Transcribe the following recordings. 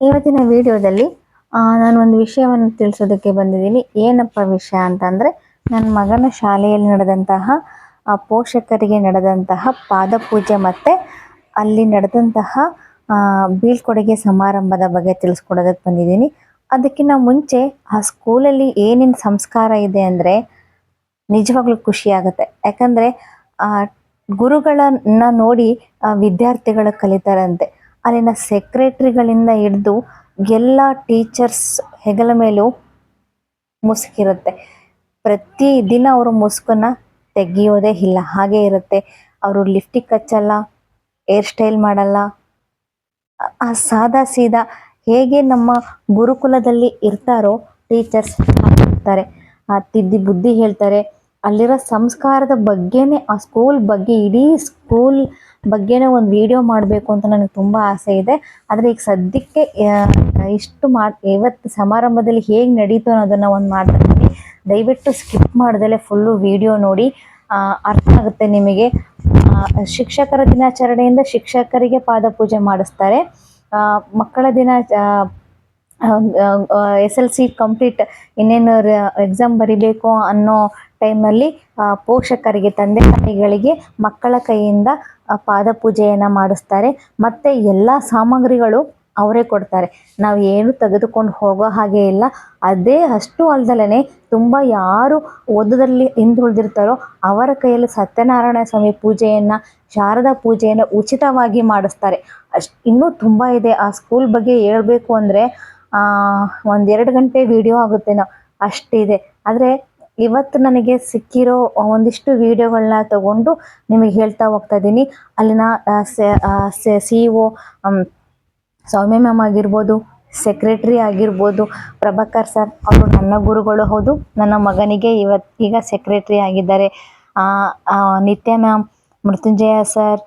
ಇವತ್ತಿನ ವಿಡಿಯೋದಲ್ಲಿ ನಾನು ಒಂದು ವಿಷಯವನ್ನು ತಿಳಿಸೋದಕ್ಕೆ ಬಂದಿದ್ದೀನಿ. ಏನಪ್ಪ ವಿಷಯ ಅಂತಂದರೆ, ನನ್ನ ಮಗನ ಶಾಲೆಯಲ್ಲಿ ನಡೆದಂತಹ ಪೋಷಕರಿಗೆ ನಡೆದಂತಹ ಪಾದಪೂಜೆ ಮತ್ತು ಅಲ್ಲಿ ನಡೆದಂತಹ ಬೀಳ್ಕೊಡುಗೆ ಸಮಾರಂಭದ ಬಗ್ಗೆ ತಿಳಿಸ್ಕೊಡೋದಕ್ಕೆ ಬಂದಿದ್ದೀನಿ. ಅದಕ್ಕಿಂತ ಮುಂಚೆ, ಆ ಸ್ಕೂಲಲ್ಲಿ ಏನೇನು ಸಂಸ್ಕಾರ ಇದೆ ಅಂದರೆ ನಿಜವಾಗ್ಲೂ ಖುಷಿಯಾಗುತ್ತೆ ಯಾಕಂದರೆ ಗುರುಗಳನ್ನ ನೋಡಿ ವಿದ್ಯಾರ್ಥಿಗಳು ಕಲಿತಾರಂತೆ. ಅಲ್ಲಿನ ಸೆಕ್ರೆಟ್ರಿಗಳಿಂದ ಹಿಡಿದು ಎಲ್ಲ ಟೀಚರ್ಸ್ ಹೆಗಲ ಮೇಲೂ ಮುಸುಕಿರುತ್ತೆ. ಪ್ರತಿ ದಿನ ಅವರು ಮುಸುಕನ್ನು ತೆಗೆಯೋದೇ ಇಲ್ಲ. ಹಾಗೆ ಇರುತ್ತೆ. ಅವರು ಲಿಫ್ಟಿಗೆ ಹಚ್ಚಲ್ಲ ಹೇರ್ ಸ್ಟೈಲ್ ಮಾಡಲ್ಲ. ಆ- ಸಾದಾ ಸೀದಾ ಹೇಗೆ ನಮ್ಮ ಗುರುಕುಲದಲ್ಲಿ ಇರ್ತಾರೋ ಟೀಚರ್ಸ್ ಆ ತಿದ್ದಿ ಬುದ್ಧಿ ಹೇಳ್ತಾರೆ. ಅಲ್ಲಿರೋ ಸಂಸ್ಕಾರದ ಬಗ್ಗೆನೇ, ಆ ಸ್ಕೂಲ್ ಬಗ್ಗೆ, ಇಡೀ ಸ್ಕೂಲ್ ಬಗ್ಗೆನೇ ಒಂದು ವಿಡಿಯೋ ಮಾಡಬೇಕು ಅಂತ ನನಗೆ ತುಂಬ ಆಸೆ ಇದೆ. ಆದರೆ ಈಗ ಸದ್ಯಕ್ಕೆ ಇಷ್ಟು ಮಾ ಇವತ್ತು ಸಮಾರಂಭದಲ್ಲಿ ಹೇಗೆ ನಡೀತು ಅನ್ನೋದನ್ನು ಒಂದು ಮಾಡ್ತೀನಿ ದಯವಿಟ್ಟು ಸ್ಕಿಪ್ ಮಾಡಿದಲೆ ಫುಲ್ಲು ವಿಡಿಯೋ ನೋಡಿ ಅರ್ಥ ಆಗುತ್ತೆ ನಿಮಗೆ. ಶಿಕ್ಷಕರ ದಿನಾಚರಣೆಯಿಂದ ಶಿಕ್ಷಕರಿಗೆ ಪಾದಪೂಜೆ ಮಾಡಿಸ್ತಾರೆ. ಮಕ್ಕಳ ದಿನ ಎಸ್ ಎಲ್ ಸಿ ಕಂಪ್ಲೀಟ್ ಇನ್ನೇನು ಎಕ್ಸಾಮ್ ಬರಿಬೇಕು ಅನ್ನೋ ಟೈಮಲ್ಲಿ ಪೋಷಕರಿಗೆ, ತಂದೆ ತಾಯಿಗಳಿಗೆ ಮಕ್ಕಳ ಕೈಯಿಂದ ಪಾದ ಪಾದಪೂಜೆಯನ್ನು ಮಾಡಿಸ್ತಾರೆ. ಮತ್ತು ಎಲ್ಲ ಸಾಮಗ್ರಿಗಳು ಅವರೇ ಕೊಡ್ತಾರೆ. ನಾವು ಏನು ತೆಗೆದುಕೊಂಡು ಹೋಗೋ ಹಾಗೆ ಇಲ್ಲ. ಅದೇ ಅಷ್ಟು ಅಲ್ದಲೇ ತುಂಬ ಯಾರು ಓದೋದ್ರಲ್ಲಿ ಹಿಂದುಳಿದಿರ್ತಾರೋ ಅವರ ಕೈಯಲ್ಲಿ ಸತ್ಯನಾರಾಯಣ ಸ್ವಾಮಿ ಪೂಜೆಯನ್ನು, ಶಾರದಾ ಪೂಜೆಯನ್ನು ಉಚಿತವಾಗಿ ಮಾಡಿಸ್ತಾರೆ. ಅಷ್ಟು ಇನ್ನೂ ತುಂಬ ಇದೆ. ಆ ಸ್ಕೂಲ್ ಬಗ್ಗೆ ಹೇಳಬೇಕು ಅಂದರೆ ಒಂದೆರಡು ಗಂಟೆ ವಿಡಿಯೋ ಆಗುತ್ತೇನೋ ಅಷ್ಟಿದೆ. ಆದರೆ ಇವತ್ತು ನನಗೆ ಸಿಕ್ಕಿರೋ ಒಂದಿಷ್ಟು ವಿಡಿಯೋಗಳನ್ನ ತಗೊಂಡು ನಿಮಗೆ ಹೇಳ್ತಾ ಹೋಗ್ತಾ ಇದ್ದೀನಿ. ಅಲ್ಲಿನ ಸಿ ಒ ಸೌಮ್ಯ ಮ್ಯಾಮ್ ಆಗಿರ್ಬೋದು ಸೆಕ್ರೆಟ್ರಿ ಆಗಿರ್ಬೋದು, ಪ್ರಭಾಕರ್ ಸರ್ ಅವರು ನನ್ನ ಗುರುಗಳು ಹೌದು. ನನ್ನ ಮಗನಿಗೆ ಇವತ್ತು ಈಗ ಸೆಕ್ರೆಟ್ರಿ ಆಗಿದ್ದಾರೆ. ನಿತ್ಯ ಮ್ಯಾಮ್ ಮೃತ್ಯುಂಜಯ ಸರ್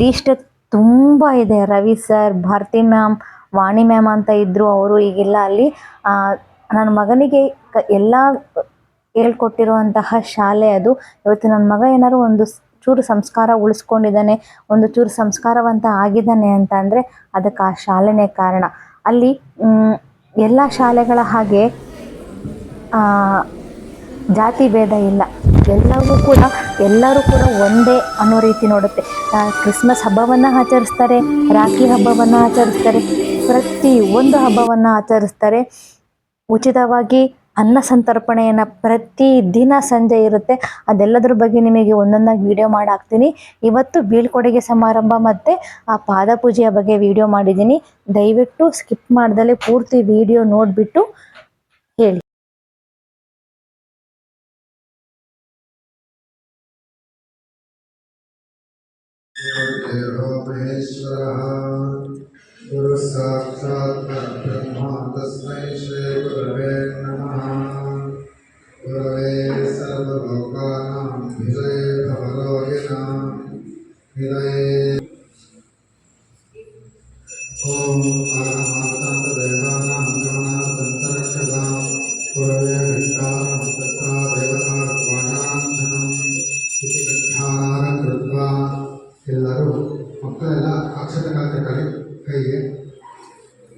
ಲೀಸ್ಟ್ ತುಂಬ ಇದೆ. Ravi sir Bharati ma'am Vani ma'am ಅಂತ ಇದ್ದರು ಅವರು ಈಗಿಲ್ಲ ಅಲ್ಲಿ ನನ್ನ ಮಗನಿಗೆ ಕ, ಎಲ್ಲ ಹೇಳ್ಕೊಟ್ಟಿರುವಂತಹ ಶಾಲೆ ಅದು. ಇವತ್ತು ನನ್ನ ಮಗ ಏನಾದ್ರು ಒಂದು ಚೂರು ಸಂಸ್ಕಾರ ಉಳಿಸ್ಕೊಂಡಿದ್ದಾನೆ, ಒಂದು ಚೂರು ಸಂಸ್ಕಾರವಂತ ಆಗಿದ್ದಾನೆ ಅಂತ ಅಂದರೆ ಅದಕ್ಕೆ ಆ ಶಾಲೆನೇ ಕಾರಣ. ಅಲ್ಲಿ ಎಲ್ಲ ಶಾಲೆಗಳ ಹಾಗೆ ಜಾತಿ ಭೇದ ಇಲ್ಲ. ಎಲ್ಲರಿಗೂ ಕೂಡ, ಎಲ್ಲರೂ ಕೂಡ ಒಂದೇ ಅನ್ನೋ ರೀತಿ ನೋಡುತ್ತೆ. ಕ್ರಿಸ್ಮಸ್ ಹಬ್ಬವನ್ನು ಆಚರಿಸ್ತಾರೆ, ರಾಖಿ ಹಬ್ಬವನ್ನು ಆಚರಿಸ್ತಾರೆ. ಪ್ರತಿ ಒಂದು ಹಬ್ಬವನ್ನು ಆಚರಿಸ್ತಾರೆ. ಉಚಿತವಾಗಿ ಅನ್ನ ಸಂತರ್ಪಣೆಯನ್ನು ಪ್ರತಿ ದಿನ ಸಂಜೆ ಇರುತ್ತೆ. ಅದೆಲ್ಲದ್ರ ಬಗ್ಗೆ ನಿಮಗೆ ಒಂದೊಂದಾಗಿ ವಿಡಿಯೋ ಮಾಡಿ ಹಾಕ್ತೀನಿ ಇವತ್ತು ಬೀಳ್ಕೊಡುಗೆ ಸಮಾರಂಭ ಮತ್ತು ಆ ಪಾದಪೂಜೆಯ ಬಗ್ಗೆ ವಿಡಿಯೋ ಮಾಡಿದ್ದೀನಿ. ದಯವಿಟ್ಟು ಸ್ಕಿಪ್ ಮಾಡ್ದಲೇ ಪೂರ್ತಿ ವಿಡಿಯೋ ನೋಡಿಬಿಟ್ಟು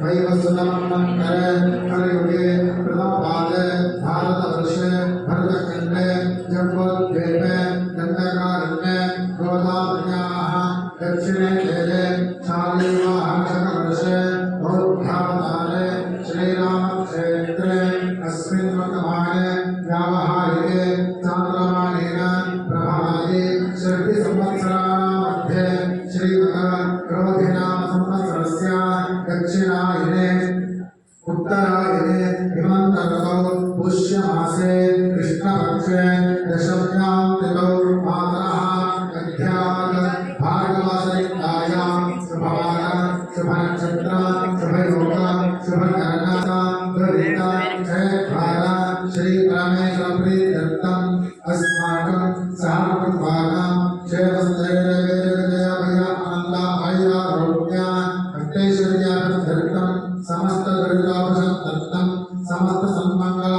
वैवस्वतम् कर करयुगे प्रथमपादे भारतवर्षे भरतखण्डे जम्बोद्वीपे दण्डकारण्ये गोदावन्याः दक्षिणे खेले शालीवाहर्षकवर्षे भौध्यावतारे श्रीरामक्षेत्रे अस्मिन् वर्तमाने व्यावहारिके चान्द्रमानेन प्रभाये षष्टिसंवत्सरा समस्त दुर्गावशं समस्त सन्मङ्गला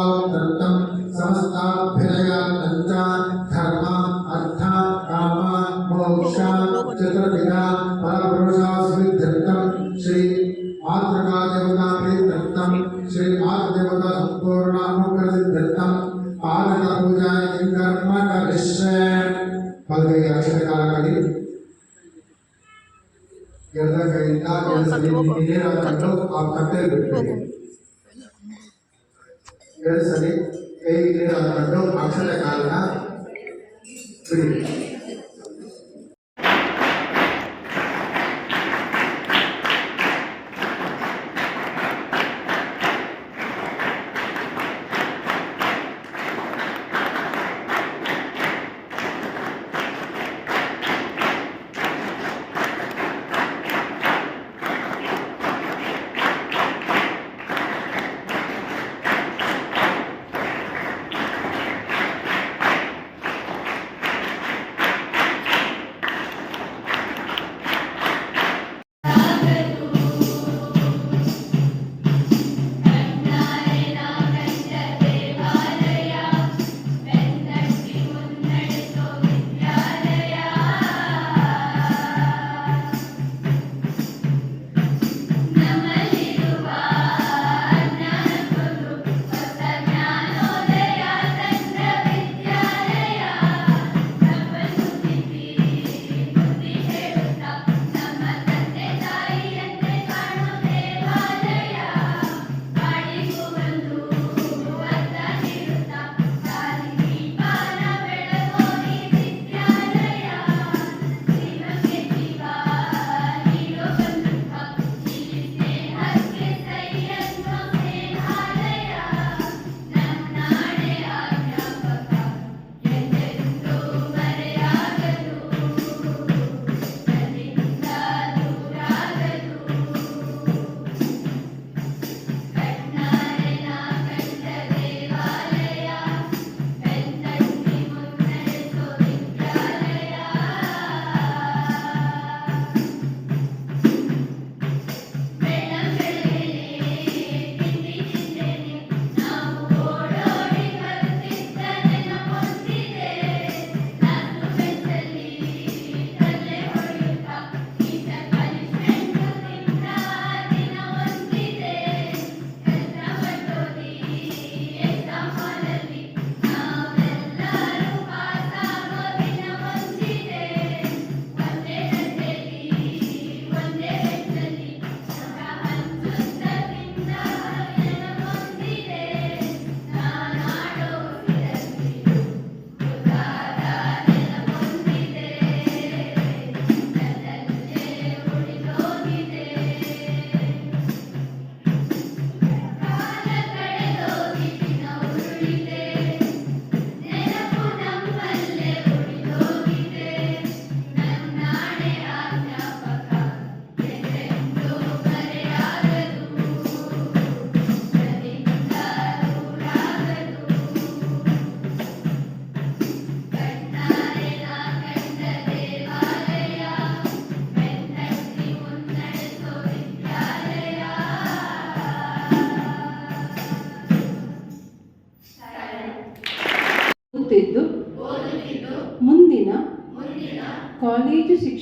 ಬಲಗೈ ಅಕ್ಷರ ಕಾಲದಲ್ಲಿ ಎಡದ ಕೈಯಿಂದ ಎರಡು ಸರಿ ನೀರು ಹಾಕೊಂಡು ಆ ಕಟ್ಟೆಯಲ್ಲಿ ಬಿಟ್ಬಿಡಿ ಎರಡು ಸರಿ ಕೈ ನೀರು ಹಾಕೊಂಡು ಅಕ್ಷರ ಕಾಲನ ಬಿಡಿ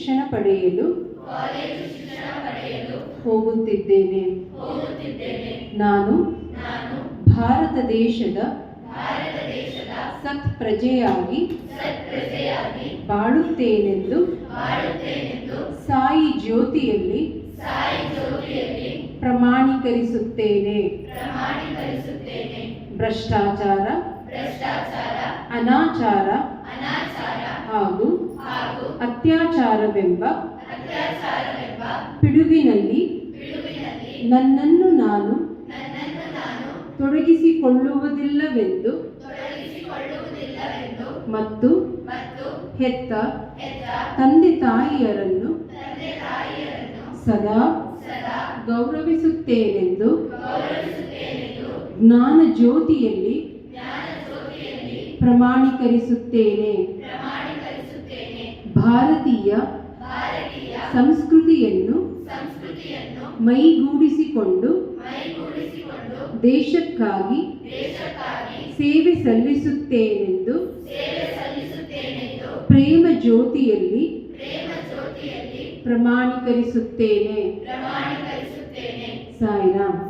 ಶಿಕ್ಷಣ ಪಡೆಯಲು ಹೋಗುತ್ತಿದ್ದೇನೆ. ನಾನು ಭಾರತ ದೇಶದ ಸತ್ ಪ್ರಜೆಯಾಗಿ ಬಾಳುತ್ತೇನೆಂದು ಸಾಯಿ ಜ್ಯೋತಿಯಲ್ಲಿ ಪ್ರಮಾಣೀಕರಿಸುತ್ತೇನೆ. ಭ್ರಷ್ಟಾಚಾರ ಅನಾಚಾರ ಹಾಗೂ ಅತ್ಯಾಚಾರವೆಂಬ ಪಿಡುಗಿನಲ್ಲಿ ನನ್ನನ್ನು ನಾನು ತೊಡಗಿಸಿಕೊಳ್ಳುವುದಿಲ್ಲವೆಂದು ಮತ್ತು ಹೆತ್ತ ತಂದೆ ತಾಯಿಯರನ್ನು ಸದಾ ಗೌರವಿಸುತ್ತೇನೆಂದು ಜ್ಞಾನ ಜ್ಯೋತಿಯಲ್ಲಿ ಪ್ರಮಾಣೀಕರಿಸುತ್ತೇನೆ. ಭಾರತೀಯ ಸಂಸ್ಕೃತಿಯನ್ನು ಮೈಗೂಡಿಸಿಕೊಂಡು ದೇಶಕ್ಕಾಗಿ ಸೇವೆ ಸಲ್ಲಿಸುತ್ತೇನೆಂದು ಪ್ರೇಮ ಜ್ಯೋತಿಯಲ್ಲಿ ಪ್ರಮಾಣೀಕರಿಸುತ್ತೇನೆ. ಸಾಯಿರಾಮ್.